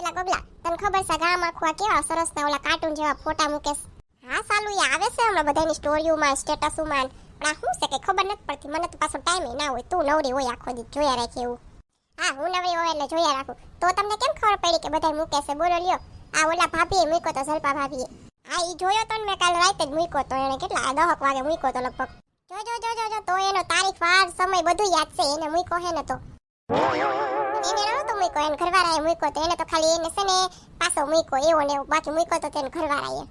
એલા ગોગલા તને ખબર છે ગામ આખું આ કેવા સરસ ના ઓલા કાર્ટૂન જેવા ફોટા મૂકે હા સાલું, એ આવે છે હમણાં બધાની સ્ટોરીઓમાં સ્ટેટસોમાં પણ આ શું છે કે ખબર નથી પડતી. મને તો પાછો ટાઈમ ના હોય. તું નવરી હોય આખો દી, જોયા રાખે એવું. હા, હું નવરી હોય એટલે જોયા રાખું. તો તમને કેમ ખબર પડી કે બધા મૂકે છે? બોલો લ્યો. આ ઓલા ભાભીએ મૂક્યો તો જલપા ભાભીએ. હા એ જોયો તો મેં કાલે રાતે જ મૂક્યો તો. એને કેટલા દહક વાગે મૂક્યો તો લગભગ. જો જો જો જો, તો એનો તારીખ, વાર, સમય બધું યાદ છે. એને મૂક્યો હે ને તો. એને નહોતો મૂક્યો, એને ઘરવાળાએ મૂક્યો તો એને તો ખાલી એને છે ને પાછો મૂક્યો, એવો ને બાકી મૂક્યો તો તેને ઘરવાળાએ.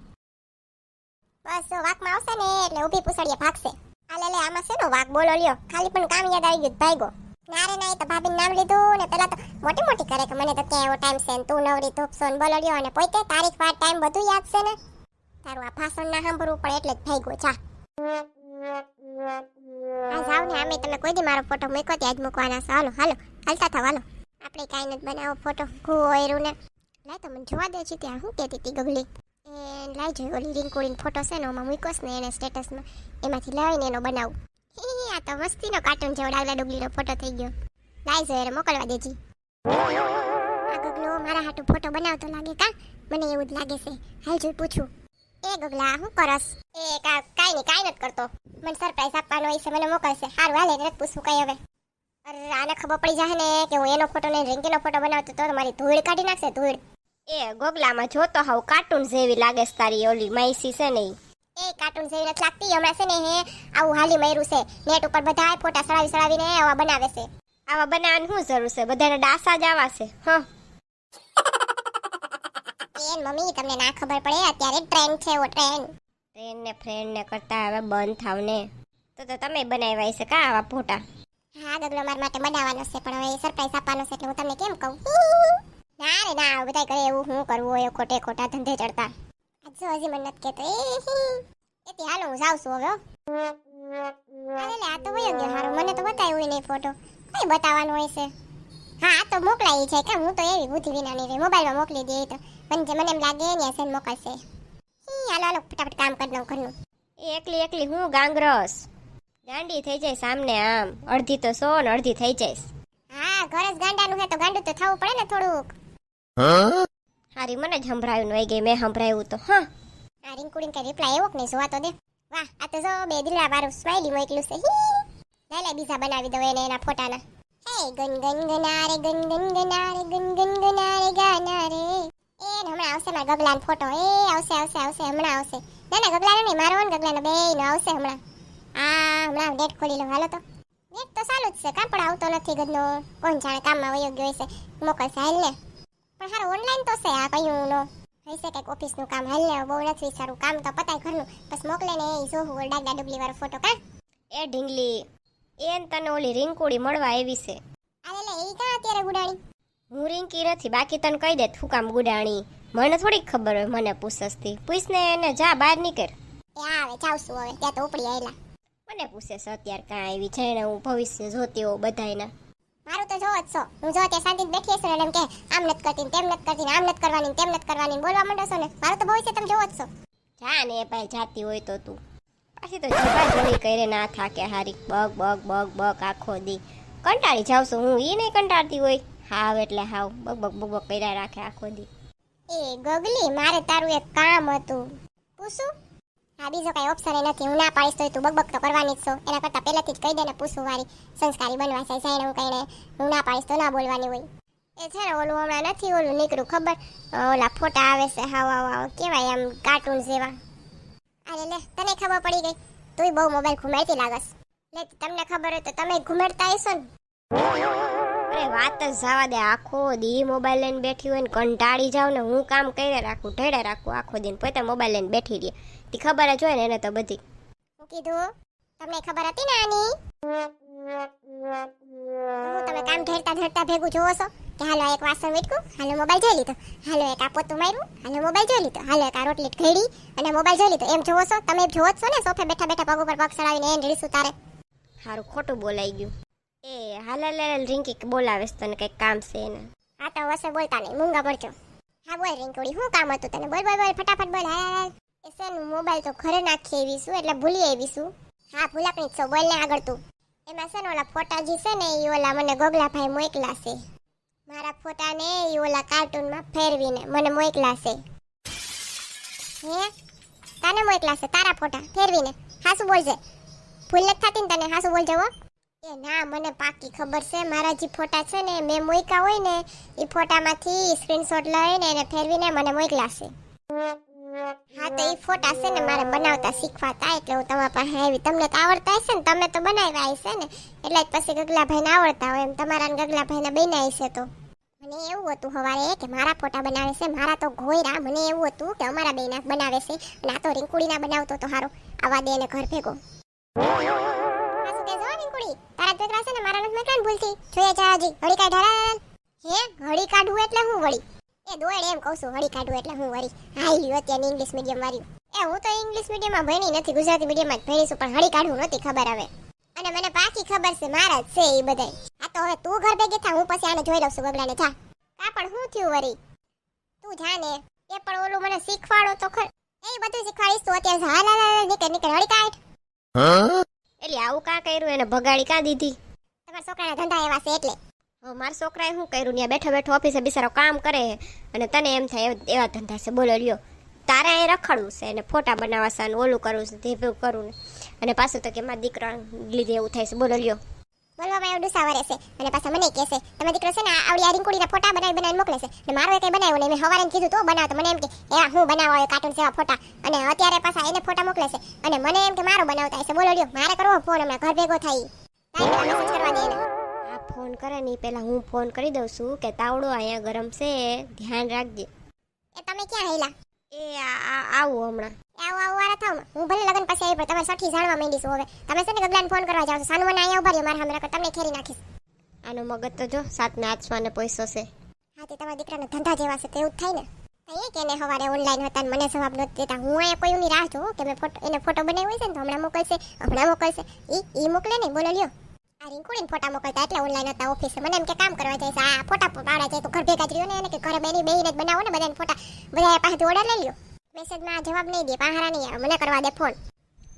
બસ વાકમાં આવશે ને એટલે ઊભી પૂછડીએ ભાગશે. આલે લે આમાં છે શેનો વાક? બોલો, લ્યો. ખાલી પણ કામ યાદ આવી ગયું ભાઈ ભાગ્યો ના ના તો ભાભી નામ લીધું ને પેલા તો મોટી મોટી કરે કે મને તો ક્યાં એવો ટાઈમ છે ને તું નવરી ધૂપસો ને બોલો, લ્યો, અને પોતે તારીખ, વાર ટાઈમ બધું યાદ છે ને? તારું આ ભાષણ ના સાંભળવું પણ એટલે જ ભાગ્યો જા. આ જાવ ને આમે તમે કોઈ દી મારો ફોટો મૂક્યો ત્યાં જ મૂકવાના છે. હાલો હાલો, હાલતા થાવ, હાલો. આપણે કાંઈ નથી બનાવો ફોટો ઘું ને. લાય તો મને જોવા દે છે ત્યાં, શું કહેતી હતી ગગલી? એ લાય જોઈ ઓલી રિંકુડીનો ફોટો છે ને, એમાં મૂક્યો ને એને સ્ટેટસમાં એમાંથી લાવીને એનો બનાવું. આ તો મસ્તીનો કાર્ટૂન જેવો ડાગલા ડુગલીનો ફોટો થઈ ગયો. લાય જો એને મોકલવા દેજી. આ ગગલો મારા હાટું ફોટો બનાવતો લાગે કા? મને એવું જ લાગે છે. હાલ જોઈ પૂછું. એ ગગલા હું કરસ? એ કાંઈ નહીં, કાઈ નથી કરતો. મને સરપ્રાઈઝ આપવાનો હોય છે, મને મોકલશે. સારું હાલે નથી પૂછું કઈ હવે. આને ખબર પડી જાય ને કે હું એનો ફોટો ને રિંકીનો ફોટો બનાવતો તો મારી ધૂળ કાઢી નાખશે ધૂળ. એ ગોગલામાં જોતો હાવ કાર્ટૂન જેવી લાગે છે તારી ઓલી માઈસી છે ને એ કાર્ટૂન જેવી નથી લાગતી હમણાં છે ને હે આવું હાલી મર્યું છે. નેટ ઉપર બધા ફોટા સડાવી સળાવીને આવા બનાવે છે. આવા બનાવવાની શું જરૂર છે? બધાને ડાસા જ આવા છે હા. એ મમ્મી તમને ના ખબર પડે અત્યારે ટ્રેન છે ઓ ટ્રેન ફ્રેન્ડ ને ફ્રેન્ડ ને કરતા હવે બંધ થાવ ને. તો તો તમે બનાવ્યા છે કા આવા ફોટા? હા ગગલો મારા માટે બનાવવાનો છે, પણ હવે સરપ્રાઈઝ આપવાનો છે એટલે હું તમને કેમ કહું? ના રે, ના બધા કરે એવું હું કરવું હોય, ખોટે ખોટા ધંધે ચડતા. જો હજી મને નથી કહેતો. એ તે હાલો, હું જાઉં હવે અરે લે, આ તો વયો ગયો હારો. મને તો બતાવ્યું નહીં ફોટો કઈ બતાવવાનું હોય છે? હા, આ તો મોકલાઈ છે. કે હું તો એવી બુદ્ધિ વિનાની રે મોબાઈલમાં મોકલી દે તો. મને મને એમ લાગે ને હશે મોકલશે હાલો હાલો, ફટાફટ કામ કરી દઉં ઘરનું. એકલી એકલી હું ગાંગરસ? ગાંડી થઈ જાય સામને આમ. અડધી તો સો ને અડધી થઈ જઈશ હા ઘરે જ ગાંડાનું હે તો ગાંડું તો થવું પડે ને થોડુંક. હારી મને જ સંભળાયું વહી ગઈ મેં સંભળાયું તો હા. આ રિંકુડીને કઈ રિપ્લાય એવો કે નહીં જોવા તો દે. વાહ આ તો જો બે દિલડા વાળું સ્માઈલી મોકલું છે. હી. લે લે બીજા બનાવી દઉં એને એના ફોટાના. હે ગન ગન ગનારે ગન ગન ગનારે ગન ગન ગનારે ગાના રે એ હમણાં આવશે મારા ગગલાનો ફોટો. એ આવશે આવશે આવશે હમણાં આવશે. ના ના ગગલાનો નહીં મારો ને ગગલાનો બે નો આવશે હમણાં. હમણાં ગેટ ખોલી લઉં. હાલો તો. ગેટ તો ચાલુ જ છે કાં પણ આવતો નથી ગદનો કોણ જાણે કામમાં વયો ગયો હશે મોકલશે હાલ ને. પણ હારું ઓનલાઈન તો છે આ કયું નો હશે કંઈક ઓફિસનું કામ. હાલ ને બહુ નથી સારું કામ તો પતાય ઘરનું. બસ મોકલે ને એ જોવું ડાગડા ડુબલી વાળો ફોટો કા? એ ઢીંગલી એન તને ઓલી રિંકુડી મળવા આવી છે. અરે લે એ કાં અત્યારે ગુડાણી? હું રિંકી નથી બાકી તને કહી દે તું કામ ગુડાણી. મને થોડીક ખબર હોય મને પૂછસથી પૂછને એને જા બહાર નીકળ. એ આવે જાવશું હવે. ત્યાં તો ઉપડી આવેલા મને પૂછે છે અત્યારે કાં આવી ને હું ભવિષ્ય જોતી હોઉં બધાયના? મારું તો જોવો જ છો. હું જો ત્યાં શાંતિ બેઠી હશું એમ કે, આમ નથી કરતી તેમ નથી કરતી આમ નથી કરવાની ને તેમ નથી કરવાની બોલવા માંડો છો ને? મારું તો ભવિષ્ય તમે જોવો જ છો. જા ને ભાઈ, જાતી હોય તો તું. પાછી તો જબા જોડી કરે ના થાકે હારી. બગ બગ બગ બગ આખો દી. કંટાળી જાવ છું હું એ નહીં કંટાળતી હોય. હાવ એટલે હાવ. બગ બગ બગ બગ કર્યા રાખે આખો દી. એ ગગલી, મારે તારું એક કામ હતું. પૂછું? હા, બીજો કઈ ઓપ્શન નથી. હું ના પાડીશ તો તું બકબક તો કરવાની જ છો. એના કરતાં પહેલેથી જ કહી દે ને પૂછું વારી સંસ્કારી બનવા છે. જાણે હું કહીને હું ના પાડીશ તો ના બોલવાની હોય. એ છે ને ઓલું હમણાં નથી ઓલું નીકળ્યું ખબર? ઓલા ફોટા આવે છે, હાવ હાવ હાવ. કેવાય આમ કાર્ટૂન જેવા. અરે લે, તને ખબર પડી ગઈ? તુંય બહુ મોબાઈલ ઘુમાડતી લાગસ. લે, તમને ખબર હોય તો તમે ઘુમાડતા હશો ને. અરે વાત જ જવા દે. આખો દી મોબાઈલ લઈને બેઠી હોય ને કંટાળી જાવ ને હું કામ કરે રાખું ઢેડે રાખું આખો દિન. પોતે મોબાઈલ લઈને બેઠી રહી. તે ખબર જ હોય ને એને તો બધી. હું કીધું? તમને ખબર હતી ને આની? હું તમે કામ ઢેરતા ઢેરતા ભેગું જોવો છો કે હાલો એક વાસણ વીટકું હાલો મોબાઈલ જોઈ લીધો. હાલો એક આ પોતું માર્યું હાલો મોબાઈલ જોઈ લીધો. હાલો એક આ રોટલી ઘડી અને મોબાઈલ જોઈ લીધો. એમ જોવો છો? તમે જોવો છો ને? સોફે બેઠા બેઠા પગ ઉપર પગ ચડાવીને એને રીસું તારે. સારું ખોટું બોલાઈ ગયું. એ, હાલ હાલ રિંકી, બોલાવેશ તને કંઈક કામ છે એને. હા તો વસે બોલતા નહીં, મૂંગા પડજો હા, બોલ રિંકુડી, શું કામ હતું તને? બોલ બોલ બોલ, ફટાફટ બોલ, હાલ એ શેનું મોબાઈલ તો ઘરે નાખી આવીશું એટલે ભૂલી આવીશું હા ભૂલાકણી છો, બોલ ને આગળ તું. એમાં છે ને, ઓલા ફોટા જે છે ને, એ ઓલા મને ગોગલાભાઈ મોકલા છે. મારા ફોટાને એ ઓલા કાર્ટૂનમાં ફેરવીને મને મોકલા છે. હે? તને મોકલા છે? તારા ફોટા, ફેરવીને. હાસુ બોલજે. ભૂલ નથી થતી ને તને, હાસુ બોલજે હો. એ ના, મને પાકી ખબર છે. મારા જે ફોટા છે ને, મેં મોઈકા હોય ને, એ ફોટામાંથી સ્ક્રીનશોટ લઈને એને ફેરવીને મને મોકલા છે. હા, તો એ ફોટા છે ને મારે બનાવતા શીખવાતા એટલે હું તમારા પાસે આવી. તમને તો આવડતા હશે ને, તમે તો બનાવ્યા હશે ને, એટલે જ પછી ગગલાભાઈને આવડતા હોય એમ. તમારા ગગલાભાઈને બનાવી હશે તો. મને એવું હતું સવારે કે મારા ફોટા બનાવે છે, મારા તો ઘોયરા. મને એવું હતું કે અમારા બેના બનાવે છે. અને આ તો રિંકુડીના બનાવતો તો હારો. આવા દે એને ઘર ભેગો. રીંકુડી? તારા દીકરા છે ને, મારા નથી મોકલ્યા ને ભૂલથી. જોઈએ, જા, હજી. હળી કાઢ હરાન. હે? હળી કાઢવું એટલે હું વળી? એ દોડ એમ કહું છું, હળી કાઢવું એટલે હું વળી. હાઈ અત્યારે ઇંગ્લિશ મીડિયમ વાળી. એ, હું તો ઇંગ્લિશ મીડિયમમાં ભણી નથી, ગુજરાતી મીડિયમમાં જ ભણી છું, પણ હળી કાઢવું નથી ખબર હવે. અને મને પાકી ખબર છે, મારા જ છે એ બધાય. આ તો હવે તું ઘર ભેગી થા, હું પછી આને જોઈ લઉં છું ગગડાને જા. કા, પણ શું થયું વળી? તું જા એ પણ ઓલું મને શીખવાડો તો ખર. એ બધું શીખવાડીશ તો અત્યારે હાલ હાલ નીકળ નીકળ, હળી કાઢ. એટલે આવું કાં કર્યું? એને ભગાડી કાં દીધી? તમારા છોકરાના ધંધા એવા છે એટલે. હવે મારા છોકરાએ શું કર્યું? ત્યાં બેઠો બેઠો ઓફિસે બિચારો કામ કરે અને તને એમ થાય એવા- ધંધા છે. બોલો લ્યો. તારે એ રખડવું છે અને ફોટા બનાવવા છે અને ઓલું કરવું છે તે કરવું ને અને પાછું તો કે મારા દીકરા લીધે એવું થાય છે. બોલો લ્યો. બોલવામાં એવું ડુસા વરે છે અને પાછા મને કહેશે તમે દીકરો છે ને આવડી આ રીંકુડીના ફોટા બનાવી બનાવીને મોકલે છે. ને મારો કંઈ બનાવ્યો નહીં. મેં હવારે કીધું તો બનાવ મને એમ કે એવા હું બનાવવા આવ્યો કાર્ટૂન જેવા ફોટા. અને અત્યારે પાછા એને ફોટા મોકલે છે. અને મને એમ કે મારો બનાવતા હશે. બોલો લ્યો મારે કરવો ફોન હમણાં ઘર ભેગો થાય કરવા દે આ ફોન કરે ને પહેલાં હું ફોન કરી દઉં છું કે તાવડો અહીંયા ગરમ છે. ધ્યાન રાખજે. એ તમે ક્યાં હેલા એ આવું હમણાં. આવું આવું વાળા થાવ હું ભલે લગન પછી આવી પણ તમારે સઠી જાણવા માંડીશું હવે. તમે છે ને ગગલાને ફોન કરવા જાવ છો. સાનુ મને અહીંયા ઊભા રહ્યો મારા હમણાં તમને ખેરી નાખીશ. આનો મગજ તો જો સાતના આસમાને પૈસો છે. હા તે તમારા દીકરાના ધંધા જેવા છે તો એવું જ થાય ને. કહીએ કે એને સવારે ઓનલાઈન હતા મને જવાબ નથી દેતા. હું અહીંયા કોઈની રાહ જોઉં કે મેં ફોટો એને ફોટો બનાવ્યો છે ને તો હમણાં મોકલશે હમણાં મોકલશે. એ એ મોકલે નહીં બોલો લ્યો. આ રીંકુડીને ફોટા મોકલતા? એટલે ઓનલાઈન હતા ઓફિસે મને એમ કે કામ કરવા જાય આ ફોટા પાડા જાય તો ઘર ભેગા જ ને એને કે ઘરે બેની બેહીને જ બનાવો ને બધાને ફોટા. બધા પાસેથી ઓર્ડર લઈ લ્યો. મેસેજમાં જવાબ નહીં દે. પાહારા નહીં આવે. મને કરવા દે ફોન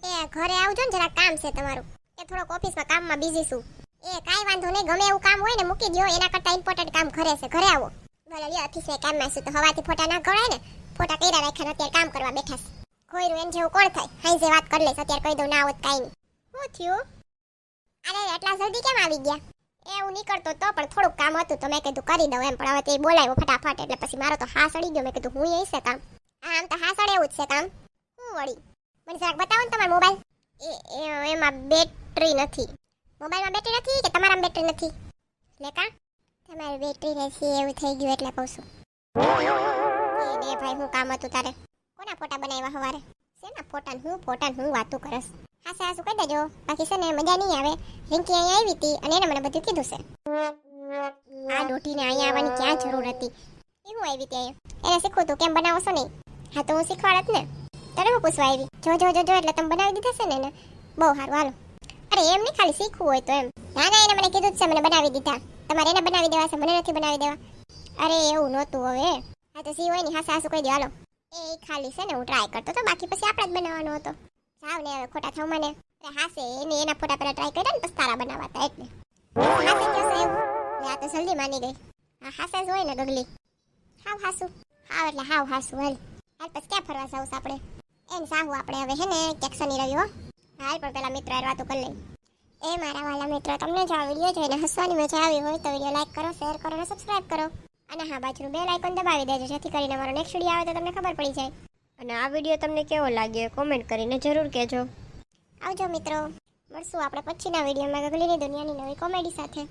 એ ઘરે આવજો ને જરા કામ છે તમારું. એ થોડોક ઓફિસમાં કામમાં બિઝી છું. એ કાંઈ વાંધો નહીં. ગમે એવું કામ હોય ને મૂકી દો એના કરતાં ઇમ્પોર્ટન્ટ કામ ઘરે છે. ઘરે આવો. ભલે લ્યો ઓફિસે કામમાં છું તો હવાથી ફોટા ના ગણાય ને. ફોટા કર્યા રાખ્યા અત્યારે કામ કરવા બેઠા છે. ખોયરું એમ જેવું કોણ થાય? હાઈ જે વાત કરી લઈશ. અત્યારે કહી દઉં, ના આવત કાંઈ નહીં. શું થયું? અરે એટલા જલ્દી કેમ આવી ગયા? એ હું નીકળતો તો પણ થોડુંક કામ હતું તો મેં કીધું કરી દઉં એમ, પણ હવે તે બોલાવ્યો ફટાફટ, એટલે પછી મારો તો હા સડી ગયો. મેં કીધું, હું એ છે કામ? આમ તો હા સડે એવું જ છે કામ. શું વળી મને જરાક બતાવો ને તમારો મોબાઈલ. એ એમાં બેટરી નથી. મોબાઈલમાં બેટરી નથી કે તમારામાં બેટરી નથી? લેકા, તમારી બેટરી નથી એવું થઈ ગયું એટલે કહું છું. એ ભાઈ, હું કામ હતું તારે? કોના ફોટા બનાવ્યા હવારે? શેના ફોટા ને હું ફોટા હું વાતું કરસ. હા હાસું કહી દેજો. બાકી છે ને, મજા નહીં આવે. રિંકી અહીંયા આવી હતી અને એને મને બધું કીધું છે. આ ડોટીને અહીંયા આવવાની ક્યાં જરૂર હતી? એ હું આવી હતી એને શીખવું તું, કેમ બનાવો છો નહીં? હા, તો હું શીખવાડત ને. તને હું પૂછવા આવી? જો જો જો જો, એટલે તમે બનાવી દીધા છે ને એને? બહુ સારું, હાલો. અરે, એમ નહીં, ખાલી શીખવું હોય તો એમ. ના ના, એને મને કીધું છે, મને બનાવી દીધા. તમારે એને બનાવી દેવા છે, મને નથી બનાવી દેવા. અરે, એવું નહોતું હવે. હા, તો સી હોય ને? હા, સાસુ, કહી દો, હાલો. એ ખાલી છે ને, હું ટ્રાય કરતો તો બાકી પછી આપણે જ બનાવવાનો હતો. જાવ ને હવે ખોટા થવું મને. હાસે, એને એના ફોટા પહેલા ટ્રાય કર્યા ને, પછી તારા બનાવાતા, એટલે. હાસે કયો એવું? આ તો જલ્દી માની ગઈ. હા હાસે જ હોય ને ગગલી હાવ હાસુ. હાવ એટલે હાવ હાસુ, હાલ. હાલ પછી ક્યાં ફરવા જાવ આપણે? એમ સાહુ આપણે હવે, હે ને, ક્યાંક શનિ રવિ હો. હાલ પણ પેલા મિત્રો વાતો કરી લઈ. એ મારા વાલા મિત્રો, તમને જો આ વીડિયો જોઈને હસવાની મજા આવી હોય તો વીડિયો લાઈક કરો શેર કરો, અને સબસ્ક્રાઈબ કરો. અને હા, બાજુનું બેલ આઇકોન દબાવી દેજો, જેથી કરીને મારો નેક્સ્ટ વીડિયો આવે તો તમને ખબર પડી જાય. અને આ વીડિયો તમને કેવો લાગ્યો કોમેન્ટ કરીને જરૂર કહેજો. આવજો મિત્રો, મળશું આપણે પછીના વિડીયોમાં ગગલીની દુનિયાની નવી કોમેડી સાથે.